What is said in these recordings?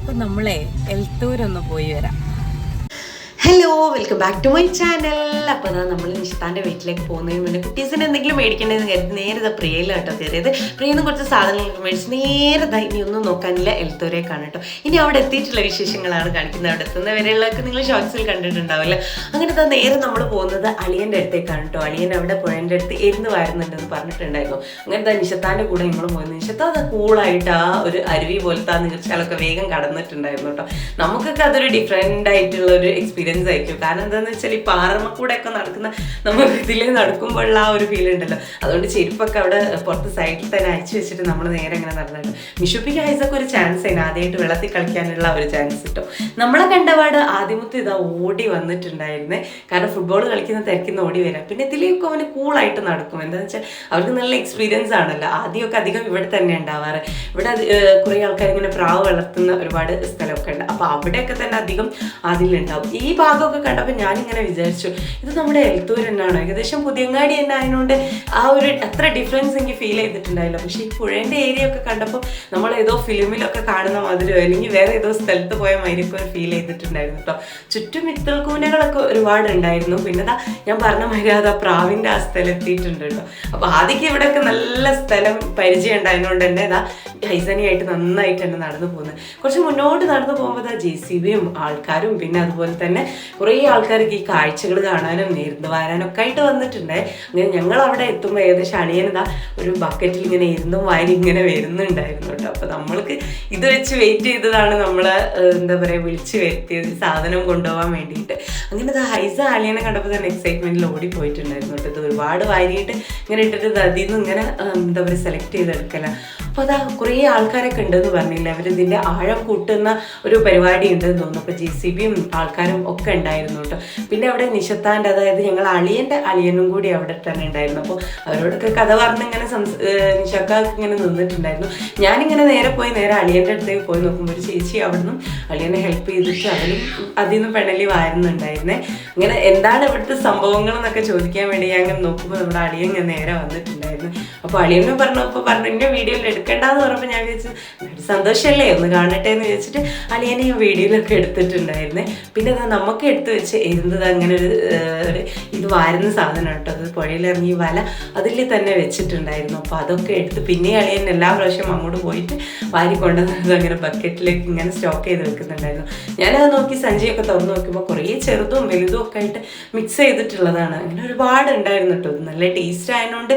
അപ്പൊ നമ്മളെ എൽത്തൂരൊന്ന് പോയി വരാം. Hello welcome back to my channel അപ്പോൾ അതാ നമ്മൾ നിഷിതാന്റെ വീട്ടിലേക്ക് പോകുന്നതിന് മുന്നേ കുട്ടീസിന് എന്തെങ്കിലും മേടിക്കേണ്ടത് കരുതി നേരെ ഇതാ പ്രിയയില കേട്ടോ കയറിയത് പ്രിയെന്ന് കുറച്ച് സാധനങ്ങൾ മേടിച്ച് നേരെ ഇനി ഒന്നും നോക്കാനില്ല. എൽത്തോരേക്കാണ് കേട്ടോ. ഇനി അവിടെ എത്തിയിട്ടുള്ള വിശേഷങ്ങളാണ് കാണിക്കുന്നത്. അവിടെ എത്തുന്ന വരെയുള്ളതൊക്കെ നിങ്ങൾ ഷോർട്സിൽ കണ്ടിട്ടുണ്ടാവില്ല. അങ്ങനെ തന്നെ നേരെ നമ്മൾ പോകുന്നത് അളിയന്റെ അടുത്തേക്കാണ് കേട്ടോ. അളിയൻ അവിടെ പുഴന്റെ അടുത്ത് ഇരുന്ന് വരുന്നുണ്ടെന്ന് പറഞ്ഞിട്ടുണ്ടായിരുന്നു. അങ്ങനെ തന്നെ നിഷത്താന്റെ കൂടെ ഞങ്ങൾ പോയിരുന്നു. നിഷത്ത അത് കൂളായിട്ട് ആ ഒരു അരുവി പോലത്തെ ആ നീർച്ചാലൊക്കെ വേഗം കടന്നിട്ടുണ്ടായിരുന്നു കേട്ടോ. നമുക്കൊക്കെ അതൊരു ഡിഫറെന്റ് ആയിട്ടുള്ള ഒരു എക്സ്പീരിയൻസ് ആയിരിക്കും. കാരണം എന്താണെന്ന് വെച്ചാൽ ഈ പാറമക്കൂടെ ഒക്കെ നടക്കുന്ന നമ്മൾ ഇതിൽ നടക്കുമ്പോഴുള്ള ആ ഒരു ഫീൽ ഉണ്ടല്ലോ. അതുകൊണ്ട് ചെരുപ്പൊക്കെ അവിടെ പുറത്ത് സൈഡിൽ തന്നെ അയച്ചു വെച്ചിട്ട് നമ്മൾ നേരെ ഇങ്ങനെ നടന്നിട്ട്. മിഷുപ്പിക്ക് ഹൈസൊക്കെ ഒരു ചാൻസ് ആണ്. ആദ്യമായിട്ട് വെള്ളത്തിൽ കളിക്കാനുള്ള ഒരു ചാൻസ് കിട്ടും. നമ്മളെ കണ്ടപാട് ആദ്യമത്തെ ഇതാ ഓടി വന്നിട്ടുണ്ടായിരുന്നു. കാരണം ഫുട്ബോൾ കളിക്കുന്ന തിരക്കുന്ന ഓടി വരാം. പിന്നെ ഇതിലേക്ക് അവന് കൂളായിട്ട് നടക്കും. എന്താണെന്ന് വെച്ചാൽ അവർക്ക് നല്ല എക്സ്പീരിയൻസ് ആണല്ലോ. ആദ്യമൊക്കെ അധികം ഇവിടെ തന്നെ ഉണ്ടാവാറ്. ഇവിടെ കുറേ ആൾക്കാർ ഇങ്ങനെ പ്രാവ് വളർത്തുന്ന ഒരുപാട് സ്ഥലമൊക്കെ ഉണ്ട്. അപ്പോൾ അവിടെയൊക്കെ തന്നെ അധികം അതിലുണ്ടാവും. ഈ ഭാഗമൊക്കെ കണ്ടപ്പോൾ ഞാനിങ്ങനെ വിചാരിച്ചു ഇത് നമ്മുടെ എൽത്തൂർ തന്നെയാണ്. ഏകദേശം പുതിയങ്ങാടി തന്നെ ആയതുകൊണ്ട് ആ ഒരു അത്ര ഡിഫറൻസ് എനിക്ക് ഫീൽ ചെയ്തിട്ടുണ്ടായില്ല. പക്ഷേ ഈ പുഴേന്റെ ഏരിയ ഒക്കെ കണ്ടപ്പോൾ നമ്മൾ ഏതോ ഫിലിമിലൊക്കെ കാണുന്ന മാതിരിയോ അല്ലെങ്കിൽ വേറെ ഏതോ സ്ഥലത്ത് പോയ മാതിരിയൊക്കെ ഒരു ഫീൽ ചെയ്തിട്ടുണ്ടായിരുന്നു കേട്ടോ ചുറ്റും ഇത്തൽ കൂനകളൊക്കെ ഒരുപാട് ഉണ്ടായിരുന്നു. പിന്നെ ദാ ഞാൻ പറഞ്ഞ ആ പ്രാവിന്റെ ആ സ്ഥലം എത്തിയിട്ടുണ്ട് കേട്ടോ അപ്പോൾ ആദ്യം ഇവിടെയൊക്കെ നല്ല സ്ഥലം പരിചയം ഉണ്ടായതുകൊണ്ട് തന്നെ ഇതാ ഹൈസനിയായിട്ട് നന്നായിട്ട് തന്നെ നടന്നു പോകുന്നത് കുറച്ച് മുന്നോട്ട് നടന്നു പോകുമ്പോൾ ദാ ജെ സി ബിയും ആൾക്കാരും പിന്നെ അതുപോലെ തന്നെ കുറേ ആൾക്കാർക്ക് ഈ കാഴ്ചകൾ കാണാനും നേരിട്ട് ഒക്കെ ആയിട്ട് വന്നിട്ടുണ്ട്. അങ്ങനെ ഞങ്ങൾ അവിടെ എത്തുമ്പോൾ ഏകദേശം അണിയനതാ ഒരു ബക്കറ്റിൽ ഇങ്ങനെ ഇരുന്നും വാരി ഇങ്ങനെ വരുന്നുണ്ടായിരുന്നു കേട്ടോ. അപ്പോൾ നമ്മൾക്ക് ഇത് വെച്ച് വെയിറ്റ് ചെയ്തതാണ് നമ്മൾ എന്താ പറയുക വിളിച്ച് വരുത്തിയത് സാധനം കൊണ്ടുപോകാൻ വേണ്ടിയിട്ട്. അങ്ങനെ ഹൈസ അളിയനെ കണ്ടപ്പോൾ തന്നെ എക്സൈറ്റ്മെന്റിൽ ഓടി പോയിട്ടുണ്ടായിരുന്നു കേട്ടോ. ഇത് ഒരുപാട് വാരിയിട്ട് ഇങ്ങനെ ഇട്ടിട്ട് അതിൽ നിന്ന് ഇങ്ങനെ എന്താ പറയുക സെലക്ട് ചെയ്തെടുക്കല. അപ്പോൾ അതാ കുറേ ആൾക്കാരൊക്കെ ഉണ്ടെന്ന് പറഞ്ഞില്ല. അവരിതിന്റെ ആഴം കൂട്ടുന്ന ഒരു പരിപാടി ഉണ്ടെന്ന് തോന്നുന്നു അപ്പോൾ ജെ സി ബിയും ആൾക്കാരും ഉണ്ടായിരുന്നു കേട്ടോ. പിന്നെ അവിടെ നിഷത്താന്റെ അതായത് ഞങ്ങൾ അളിയന്റെ അളിയനും കൂടി അവിടെ തന്നെ ഉണ്ടായിരുന്നു. അപ്പോൾ അവരോടൊക്കെ കഥ പറഞ്ഞ് ഇങ്ങനെ സംസ് നിഷക്കാർക്ക് ഇങ്ങനെ നിന്നിട്ടുണ്ടായിരുന്നു. ഞാനിങ്ങനെ നേരെ പോയി നേരെ അളിയന്റെ അടുത്തേക്ക് പോയി നോക്കുമ്പോൾ ഒരു ചേച്ചി അവിടുന്ന് അളിയനെ ഹെൽപ്പ് ചെയ്തിട്ട് അവരും അതിൽ നിന്ന് പെണ്ണലി വാരുന്നുണ്ടായിരുന്നേ. ഇങ്ങനെ എന്താണ് ഇവിടുത്തെ സംഭവങ്ങൾ എന്നൊക്കെ ചോദിക്കാൻ വേണ്ടി ഞാൻ ഇങ്ങനെ നോക്കുമ്പോൾ നമ്മുടെ അളിയൻ ഇങ്ങനെ നേരെ വന്നിട്ടുണ്ടായിരുന്നു അപ്പോൾ പറഞ്ഞു പറഞ്ഞപ്പോൾ പറഞ്ഞു എന്നെ വീഡിയോയിൽ എടുക്കണ്ടെന്ന് പറഞ്ഞപ്പോൾ ഞാൻ വിചാരിച്ചു "ഒരു സന്തോഷമല്ലേ ഒന്ന് കാണട്ടെ എന്ന് വിചാരിച്ചിട്ട് അളിയനെ ഞാൻ വീഡിയോയിലൊക്കെ എടുത്തിട്ടുണ്ടായിരുന്നേ. പിന്നെ അത് നമുക്ക് എടുത്തു വെച്ച് എഴുതുന്നത് അങ്ങനെ ഒരു ഇത് വാരുന്ന സാധനം കേട്ടോ. അത് പുഴയിലിറങ്ങി വല അതിൽ തന്നെ വെച്ചിട്ടുണ്ടായിരുന്നു. അപ്പോൾ അതൊക്കെ എടുത്ത് പിന്നെ അളിയൻ എല്ലാ പ്രാവശ്യം അങ്ങോട്ട് പോയിട്ട് വാരി കൊണ്ടുവന്നത് അങ്ങനെ ബക്കറ്റിലേക്ക് ഇങ്ങനെ സ്റ്റോക്ക് ചെയ്ത് വെക്കുന്നുണ്ടായിരുന്നു. ഞാനത് നോക്കി സഞ്ചിയൊക്കെ തുറന്ന് നോക്കുമ്പോൾ കുറേ ചെറുതും വലുതും ഒക്കെ ആയിട്ട് മിക്സ് ചെയ്തിട്ടുള്ളതാണ്. അങ്ങനെ ഒരുപാട് ഉണ്ടായിരുന്നു കേട്ടോ. നല്ല ടേസ്റ്റ് ആയതുകൊണ്ട്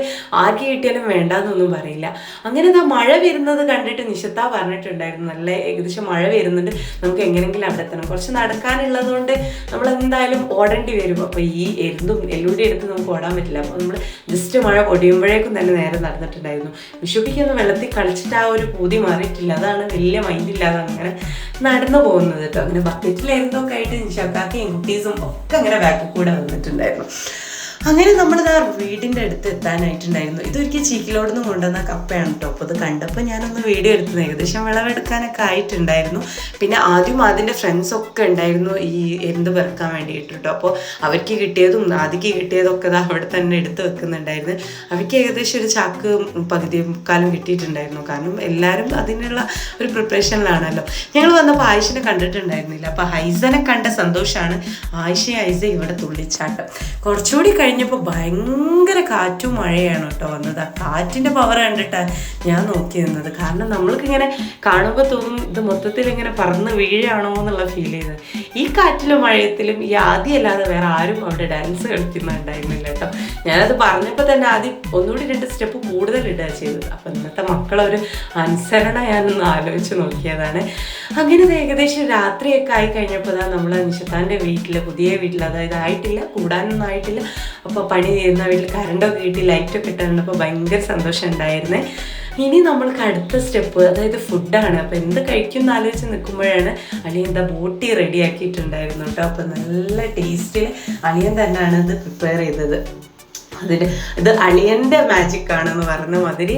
ആർക്ക് കിട്ടിയാലും വേണ്ടാന്നൊന്നും പറയില്ല. അങ്ങനെ ഇതാ മഴ വരുന്നത് കണ്ടിട്ട് നിശത്ത പറഞ്ഞിട്ടുണ്ടായിരുന്നു. നല്ല ഏകദേശം മഴ വരുന്നുണ്ട്. നമുക്ക് എങ്ങനെയെങ്കിലും അവിടെ എത്തണം. കുറച്ച് നടക്കാനുള്ളത് കൊണ്ട് നമ്മൾ എന്തായാലും ഓടേണ്ടി വരും. അപ്പോൾ ഈ എരുന്നും എല്ലൂടി എടുത്ത് നമുക്ക് ഓടാൻ പറ്റില്ല. അപ്പോൾ നമ്മൾ ജസ്റ്റ് മഴ പൊടിയുമ്പോഴേക്കും തന്നെ നേരെ നടന്നിട്ടുണ്ടായിരുന്നു. വിഷുപ്പിക്കൊന്നും വെള്ളത്തിൽ കളിച്ചിട്ട് ആ ഒരു പൂതി മാറിയിട്ടില്ല. അതാണ് വലിയ മൈൻഡില്ലാതെ അങ്ങനെ നടന്നു പോകുന്നത് കേട്ടോ. അങ്ങനെ ബക്കറ്റിലെ എന്തൊക്കെ ആയിട്ട് നിശാക്കാക്കിയും കുട്ടീസും ഒക്കെ അങ്ങനെ ബാക്കിൽ കൂടെ വന്നിട്ടുണ്ടായിരുന്നു. അങ്ങനെ നമ്മളിതാ വീടിന്റെ അടുത്ത് എത്താനായിട്ടുണ്ടായിരുന്നു. ഇതൊരിക്കൽ ചീക്കിലോട് നിന്ന് കൊണ്ടുവന്ന കപ്പയാണ് കേട്ടോ അപ്പോൾ ഇത് കണ്ടപ്പോൾ ഞാനൊന്ന് വീഡിയോ എടുത്തത്. ഏകദേശം വിളവെടുക്കാനൊക്കെ ആയിട്ടുണ്ടായിരുന്നു. പിന്നെ ആദ്യം അതിന്റെ ഫ്രണ്ട്സൊക്കെ ഉണ്ടായിരുന്നു ഈ എന്ത് പെറുക്കാൻ വേണ്ടിയിട്ട് കേട്ടോ അപ്പോൾ അവർക്ക് കിട്ടിയതും ആദ്യക്ക് കിട്ടിയതൊക്കെ അത് അവിടെ തന്നെ എടുത്ത് വെക്കുന്നുണ്ടായിരുന്നു. അവർക്ക് ഏകദേശം ഒരു ചാക്ക് പകുതി മുക്കാലും കിട്ടിയിട്ടുണ്ടായിരുന്നു. കാരണം എല്ലാവരും അതിനുള്ള ഒരു പ്രിപ്പറേഷനിലാണല്ലോ ഞങ്ങൾ വന്നപ്പോൾ ആയിഷിനെ കണ്ടിട്ടുണ്ടായിരുന്നില്ല. അപ്പോൾ ഹൈസനെ കണ്ട സന്തോഷമാണ് ആയിഷയും ഹൈസ ഇവിടെ തുള്ളിച്ചാട്ടം. കുറച്ചുകൂടി കഴിഞ്ഞപ്പോൾ ഭയങ്കര കാറ്റും മഴയാണ് കേട്ടോ വന്നത്. ആ കാറ്റിന്റെ പവർ കണ്ടിട്ടാണ് ഞാൻ നോക്കി നിന്നത്. കാരണം നമ്മൾക്കിങ്ങനെ കാണുമ്പോൾ തോന്നും ഇത് മൊത്തത്തിൽ ഇങ്ങനെ പറന്ന് വീഴാണോ എന്നുള്ള ഫീൽ ചെയ്തത് ഈ കാറ്റിലും മഴയത്തിലും ഈ ആദ്യമല്ലാതെ വേറെ ആരും അവിടെ ഡാൻസ് കളിക്കുന്നുണ്ടായിരുന്നില്ല കേട്ടോ. ഞാനത് പറഞ്ഞപ്പോൾ തന്നെ ആദ്യം ഒന്നുകൂടി രണ്ട് സ്റ്റെപ്പ് കൂടുതൽ ഇടുക ചെയ്തത്. അപ്പം ഇന്നത്തെ മക്കളൊരു അനുസരണ ഞാനൊന്ന് ആലോചിച്ച് നോക്കിയതാണ്. അങ്ങനെ ഏകദേശം രാത്രിയൊക്കെ ആയി കഴിഞ്ഞപ്പോൾ നമ്മൾ നിഷത്താന്റെ വീട്ടിൽ പുതിയ വീട്ടിൽ അതായത് ആയിട്ടില്ല കൂടാനൊന്നും ആയിട്ടില്ല. അപ്പോൾ പണി ചെയ്യുന്ന വീട്ടിൽ കറണ്ടൊക്കെ കിട്ടി ലൈറ്റൊക്കെ ഇട്ടുണ്ടപ്പോൾ ഭയങ്കര സന്തോഷം ഉണ്ടായിരുന്നേ. ഇനി നമ്മൾക്ക് അടുത്ത സ്റ്റെപ്പ് അതായത് ഫുഡാണ് അപ്പോൾ എന്ത് കഴിക്കും ആലോചിച്ച് നിൽക്കുമ്പോഴാണ് അളിയൻ എന്താ ബോട്ടി റെഡിയാക്കിയിട്ടുണ്ടായിരുന്നു കേട്ടോ. അപ്പോൾ നല്ല ടേസ്റ്റിൽ അളിയൻ തന്നെയാണ് ഇത് പ്രിപ്പയർ ചെയ്തത്. അതിന് ഇത് അളിയന്റെ മാജിക് ആണെന്ന് പറഞ്ഞ മാതിരി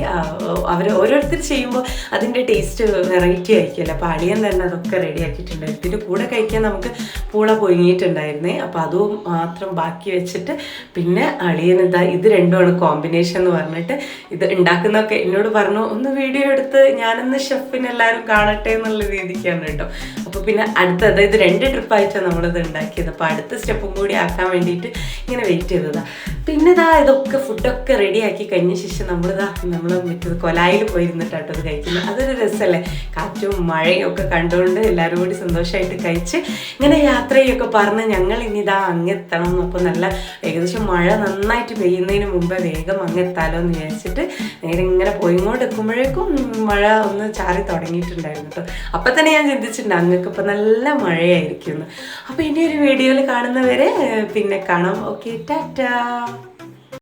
അവർ ഓരോരുത്തർ ചെയ്യുമ്പോൾ അതിന്റെ ടേസ്റ്റ് വെറൈറ്റി ആയിരിക്കുമല്ലോ. അപ്പോൾ അളിയൻ തന്നെ അതൊക്കെ റെഡി ആക്കിയിട്ടുണ്ട്. ഇതിന്റെ കൂടെ കഴിക്കാൻ നമുക്ക് പൂള പൊങ്ങിയിട്ടുണ്ടായിരുന്നേ അപ്പോൾ അതും മാത്രം ബാക്കി വെച്ചിട്ട് പിന്നെ അളിയൻ ഇതാ ഇത് രണ്ടുമാണ് കോമ്പിനേഷൻ എന്ന് പറഞ്ഞിട്ട് ഇത് ഉണ്ടാക്കുന്നതൊക്കെ എന്നോട് പറഞ്ഞു ഒന്ന് വീഡിയോ എടുത്ത് ഞാനൊന്ന് ഷെഫിന് എല്ലാവരും കാണട്ടെ എന്നുള്ള രീതിക്കാണ് കേട്ടോ. അപ്പോൾ പിന്നെ അടുത്ത അതായത് രണ്ട് ട്രിപ്പായിട്ടാണ് നമ്മളിത് ഉണ്ടാക്കിയത്. അപ്പോൾ അടുത്ത സ്റ്റെപ്പും കൂടി ആക്കാൻ വേണ്ടിയിട്ട് ഇങ്ങനെ വെയിറ്റ് ചെയ്തതാണ് പിന്നെ ഇതാ ഇതൊക്കെ ഫുഡൊക്കെ റെഡിയാക്കി കഴിഞ്ഞ ശേഷം നമ്മളിതാ നമ്മൾ മറ്റേത് കൊലായിൽ പോയിരുന്നിട്ടാട്ടോ അത് കഴിക്കുന്നത് അതൊരു രസമല്ലേ കാറ്റും മഴയും ഒക്കെ കണ്ടുകൊണ്ട് എല്ലാവരും കൂടി സന്തോഷമായിട്ട് കഴിച്ച് ഇങ്ങനെ യാത്രയൊക്കെ പറഞ്ഞ് ഞങ്ങൾ ഇനി ഇതാ അങ്ങെത്തണം അപ്പോൾ നല്ല ഏകദേശം മഴ നന്നായിട്ട് പെയ്യുന്നതിന് മുമ്പേ വേഗം അങ്ങെത്താലോ എന്ന് വിചാരിച്ചിട്ട് നേരെ ഇങ്ങനെ പോയിങ്ങോട്ട് എത്തുമ്പോഴേക്കും മഴ ഒന്ന് ചാറി തുടങ്ങിയിട്ടുണ്ടായിരുന്നു കേട്ടോ അപ്പം തന്നെ ഞാൻ ചിന്തിച്ചിട്ടുണ്ട് അങ്ങക്ക് ഇപ്പം നല്ല മഴയായിരിക്കും അപ്പോൾ ഇനി ഒരു വീഡിയോയിൽ കാണുന്നവരെ പിന്നെ കാണാം. Okay tata.